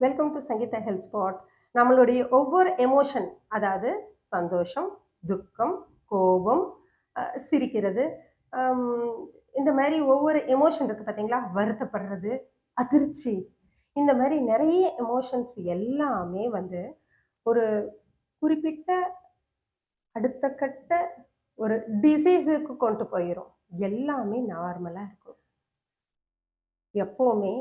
Welcome to Sangeetha health spot நம்மளுடைய ஒவ்வொரு emotion அதாவது சந்தோஷம் துக்கம் கோபம் சிரிக்கிறது இந்த மாதிரி ஒவ்வொரு எமோஷன் இருக்குது பார்த்தீங்களா வருத்தப்படுறது அதிர்ச்சி. இந்த மாதிரி நிறைய எமோஷன்ஸ் எல்லாமே வந்து ஒரு குறிப்பிட்ட அடுத்த கட்ட ஒரு டிசீஸுக்கு கொண்டு போயிடும் எல்லாமே நார்மலாக இருக்கும். எப்போவுமே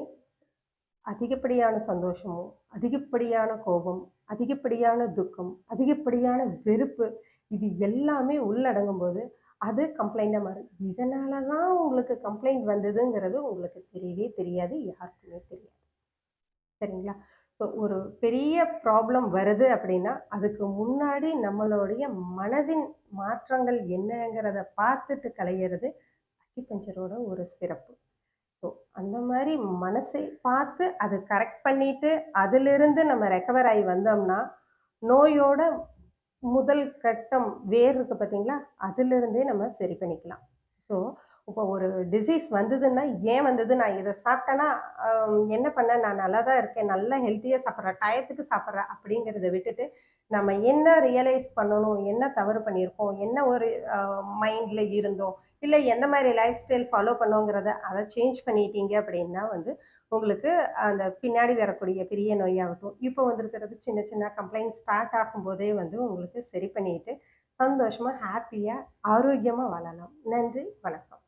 அதிகப்படியான சந்தோஷமும் அதிகப்படியான கோபம் அதிகப்படியான துக்கம் அதிகப்படியான வெறுப்பு இது எல்லாமே உள்ளடங்கும் போது அது கம்ப்ளைண்ட்டாக மாறும். இதனால தான் உங்களுக்கு கம்ப்ளைண்ட் வந்ததுங்கிறது உங்களுக்கு தெரியவே தெரியாது யாருக்குமே தெரியாது. சரிங்களா? ஸோ ஒரு பெரிய ப்ராப்ளம் வருது அப்படின்னா அதுக்கு முன்னாடி நம்மளுடைய மனதின் மாற்றங்கள் என்னங்கிறத பார்த்துட்டு களையிறது அக்கிபஞ்சரோட ஒரு சிறப்பு. அந்த மாதிரி மனசை பார்த்து அது கரெக்ட் பண்ணிட்டு அதிலிருந்து நம்ம ரெக்கவர் ஆகி வந்தோம்னா நோயோட முதல் கட்டம் வேர் இருக்கு பார்த்தீங்களா? அதிலிருந்தே நம்ம சரி பண்ணிக்கலாம். ஸோ இப்போ ஒரு டிசீஸ் வந்ததுன்னா ஏன் வந்தது? நான் இதை சாப்பிட்டேன்னா என்ன பண்ண நான் நல்லா தான் இருக்கேன். நல்லா ஹெல்த்தியாக சாப்பிட்றேன். டயத்துக்கு சாப்பிட்றேன் அப்படிங்கிறத விட்டுட்டு நம்ம என்ன ரியலைஸ் பண்ணணும்? என்ன தவறு பண்ணியிருக்கோம்? என்ன ஒரு மைண்டில் இருந்தோம்? இல்லை எந்த மாதிரி லைஃப் ஸ்டைல் ஃபாலோ பண்ணோங்கிறத அதை சேஞ்ச் பண்ணிட்டீங்க அப்படின்னா வந்து உங்களுக்கு அந்த பின்னாடி வரக்கூடிய பெரிய நோயாகட்டும் இப்போ வந்திருக்கிறது சின்ன சின்ன கம்ப்ளைண்ட் ஸ்டார்ட் ஆகும்போதே வந்து உங்களுக்கு சரி பண்ணிட்டு சந்தோஷமாக ஹாப்பியாக ஆரோக்கியமாக வாழலாம். நன்றி வணக்கம்.